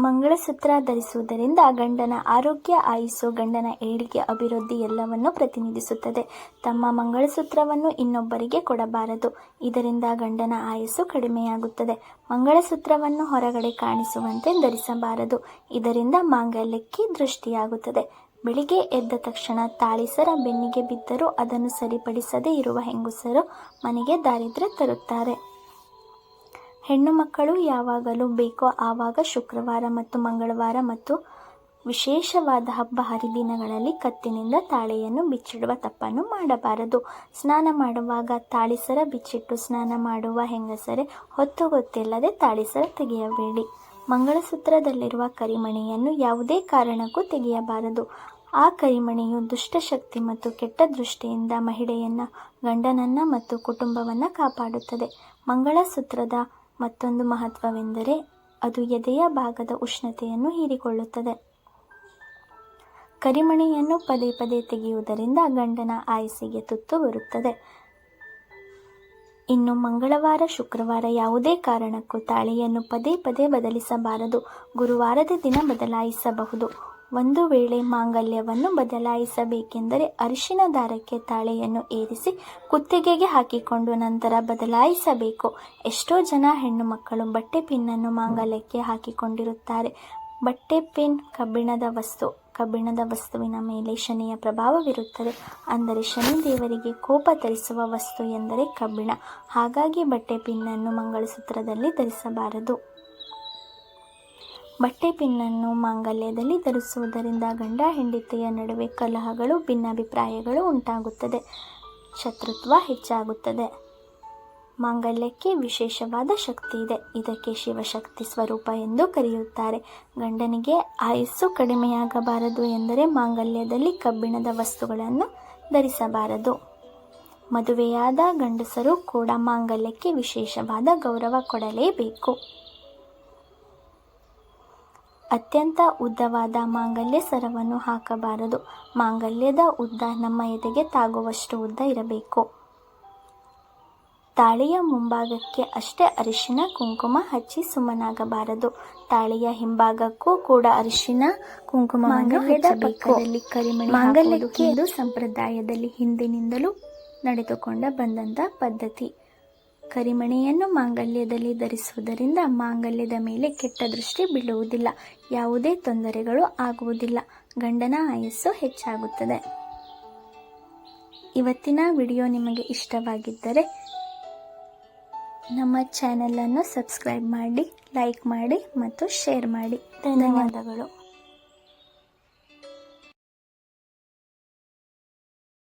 ಮಂಗಳಸೂತ್ರ ಧರಿಸುವುದರಿಂದ ಗಂಡನ ಆರೋಗ್ಯ ಆಯುಸ್ಸು, ಗಂಡನ ಏಳಿಗೆ ಅಭಿವೃದ್ಧಿ ಎಲ್ಲವನ್ನೂ ಪ್ರತಿನಿಧಿಸುತ್ತದೆ. ತಮ್ಮ ಮಂಗಳಸೂತ್ರವನ್ನು ಇನ್ನೊಬ್ಬರಿಗೆ ಕೊಡಬಾರದು. ಇದರಿಂದ ಗಂಡನ ಆಯಸ್ಸು ಕಡಿಮೆಯಾಗುತ್ತದೆ. ಮಂಗಳಸೂತ್ರವನ್ನು ಹೊರಗಡೆ ಕಾಣಿಸುವಂತೆ ಧರಿಸಬಾರದು. ಇದರಿಂದ ಮಾಂಗಲ್ಯಕ್ಕೆ ದೃಷ್ಟಿಯಾಗುತ್ತದೆ. ಬೆಳಿಗ್ಗೆ ಎದ್ದ ತಕ್ಷಣ ತಾಳಿಸರ ಬೆನ್ನಿಗೆ ಬಿದ್ದರೂ ಅದನ್ನು ಸರಿಪಡಿಸದೇ ಇರುವ ಹೆಂಗಸರು ಮನೆಗೆ ದಾರಿದ್ರ್ಯ ತರುತ್ತಾರೆ. ಹೆಣ್ಣು ಮಕ್ಕಳು ಯಾವಾಗಲೂ ಬೇಕೋ ಆವಾಗ ಶುಕ್ರವಾರ ಮತ್ತು ಮಂಗಳವಾರ ಮತ್ತು ವಿಶೇಷವಾದ ಹಬ್ಬ ಹರಿದಿನಗಳಲ್ಲಿ ಕತ್ತಿನಿಂದ ತಾಳೆಯನ್ನು ಬಿಚ್ಚಿಡುವ ತಪ್ಪನ್ನು ಮಾಡಬಾರದು. ಸ್ನಾನ ಮಾಡುವಾಗ ತಾಳಿಸರ ಬಿಚ್ಚಿಟ್ಟು ಸ್ನಾನ ಮಾಡುವ ಹೆಂಗಸರೇ ಹೊತ್ತು ಗೊತ್ತಿಲ್ಲದೆ ತಾಳಿಸರ ತೆಗೆಯಬೇಡಿ. ಮಂಗಳಸೂತ್ರದಲ್ಲಿರುವ ಕರಿಮಣಿಯನ್ನು ಯಾವುದೇ ಕಾರಣಕ್ಕೂ ತೆಗೆಯಬಾರದು. ಆ ಕರಿಮಣಿಯು ದುಷ್ಟಶಕ್ತಿ ಮತ್ತು ಕೆಟ್ಟ ದೃಷ್ಟಿಯಿಂದ ಮಹಿಳೆಯನ್ನ, ಗಂಡನನ್ನ ಮತ್ತು ಕುಟುಂಬವನ್ನ ಕಾಪಾಡುತ್ತದೆ. ಮಂಗಳಸೂತ್ರದ ಮತ್ತೊಂದು ಮಹತ್ವವೆಂದರೆ ಅದು ಎದೆಯ ಭಾಗದ ಉಷ್ಣತೆಯನ್ನು ಹೀರಿಕೊಳ್ಳುತ್ತದೆ. ಕರಿಮಣಿಯನ್ನು ಪದೇ ಪದೇ ತೆಗೆಯುವುದರಿಂದ ಗಂಡನ ಆಯಸ್ಸಿಗೆ ತುತ್ತು ಬರುತ್ತದೆ. ಇನ್ನು ಮಂಗಳವಾರ, ಶುಕ್ರವಾರ ಯಾವುದೇ ಕಾರಣಕ್ಕೂ ತಾಳಿಯನ್ನು ಪದೇ ಪದೇ ಬದಲಿಸಬಾರದು. ಗುರುವಾರದ ದಿನ ಬದಲಾಯಿಸಬಹುದು. ಒಂದು ವೇಳೆ ಮಾಂಗಲ್ಯವನ್ನು ಬದಲಾಯಿಸಬೇಕೆಂದರೆ ಅರಿಶಿನ ದಾರಕ್ಕೆ ತಾಳೆಯನ್ನು ಏರಿಸಿ ಕುತ್ತಿಗೆಗೆ ಹಾಕಿಕೊಂಡು ನಂತರ ಬದಲಾಯಿಸಬೇಕು. ಎಷ್ಟೋ ಜನ ಹೆಣ್ಣು ಮಕ್ಕಳು ಬಟ್ಟೆ ಪಿನ್ನನ್ನು ಮಾಂಗಲ್ಯಕ್ಕೆ ಹಾಕಿಕೊಂಡಿರುತ್ತಾರೆ. ಬಟ್ಟೆ ಪಿನ್ ಕಬ್ಬಿಣದ ವಸ್ತು. ಕಬ್ಬಿಣದ ವಸ್ತುವಿನ ಮೇಲೆ ಶನಿಯ ಪ್ರಭಾವವಿರುತ್ತದೆ. ಅಂದರೆ ಶನಿ ದೇವರಿಗೆ ಕೋಪ ತರಿಸುವ ವಸ್ತು ಎಂದರೆ ಕಬ್ಬಿಣ. ಹಾಗಾಗಿ ಬಟ್ಟೆ ಪಿನ್ನನ್ನು ಮಂಗಳಸೂತ್ರದಲ್ಲಿ ಧರಿಸಬಾರದು. ಬಟ್ಟೆ ಪಿನ್ನನ್ನು ಮಾಂಗಲ್ಯದಲ್ಲಿ ಧರಿಸುವುದರಿಂದ ಗಂಡ ಹೆಂಡತಿಯ ನಡುವೆ ಕಲಹಗಳು, ಭಿನ್ನಾಭಿಪ್ರಾಯಗಳು ಉಂಟಾಗುತ್ತದೆ. ಶತ್ರುತ್ವ ಹೆಚ್ಚಾಗುತ್ತದೆ. ಮಾಂಗಲ್ಯಕ್ಕೆ ವಿಶೇಷವಾದ ಶಕ್ತಿ ಇದೆ. ಇದಕ್ಕೆ ಶಿವಶಕ್ತಿ ಸ್ವರೂಪ ಎಂದು ಕರೆಯುತ್ತಾರೆ. ಗಂಡನಿಗೆ ಆಯಸ್ಸು ಕಡಿಮೆಯಾಗಬಾರದು ಎಂದರೆ ಮಾಂಗಲ್ಯದಲ್ಲಿ ಕಬ್ಬಿಣದ ವಸ್ತುಗಳನ್ನು ಧರಿಸಬಾರದು. ಮದುವೆಯಾದ ಗಂಡಸರು ಕೂಡ ಮಾಂಗಲ್ಯಕ್ಕೆ ವಿಶೇಷವಾದ ಗೌರವ ಕೊಡಲೇಬೇಕು. ಅತ್ಯಂತ ಉದ್ದವಾದ ಮಾಂಗಲ್ಯ ಸರವನ್ನು ಹಾಕಬಾರದು. ಮಾಂಗಲ್ಯದ ಉದ್ದ ನಮ್ಮ ಎದೆಗೆ ತಾಗುವಷ್ಟು ಉದ್ದ ಇರಬೇಕು. ತಾಳಿಯ ಮುಂಭಾಗಕ್ಕೆ ಅಷ್ಟೇ ಅರಿಶಿನ ಕುಂಕುಮ ಹಚ್ಚಿ ಸುಮ್ಮನಾಗಬಾರದು. ತಾಳಿಯ ಹಿಂಭಾಗಕ್ಕೂ ಕೂಡ ಅರಿಶಿನ ಕುಂಕುಮ ಮಾಂಗಲ್ಯಕ್ಕೆ ಇದು ಸಂಪ್ರದಾಯದಲ್ಲಿ ಹಿಂದಿನಿಂದಲೂ ನಡೆದುಕೊಂಡ ಬಂದಂತ ಪದ್ಧತಿ. ಕರಿಮಣಿಯನ್ನು ಮಾಂಗಲ್ಯದಲ್ಲಿ ಧರಿಸುವುದರಿಂದ ಮಾಂಗಲ್ಯದ ಮೇಲೆ ಕೆಟ್ಟ ದೃಷ್ಟಿ ಬೀಳುವುದಿಲ್ಲ. ಯಾವುದೇ ತೊಂದರೆಗಳು ಆಗುವುದಿಲ್ಲ. ಗಂಡನ ಆಯಸ್ಸು ಹೆಚ್ಚಾಗುತ್ತದೆ. ಇವತ್ತಿನ ವಿಡಿಯೋ ನಿಮಗೆ ಇಷ್ಟವಾಗಿದ್ದರೆ ನಮ್ಮ ಚಾನೆಲನ್ನು ಸಬ್ಸ್ಕ್ರೈಬ್ ಮಾಡಿ, ಲೈಕ್ ಮಾಡಿ ಮತ್ತು ಶೇರ್ ಮಾಡಿ. ಧನ್ಯವಾದಗಳು.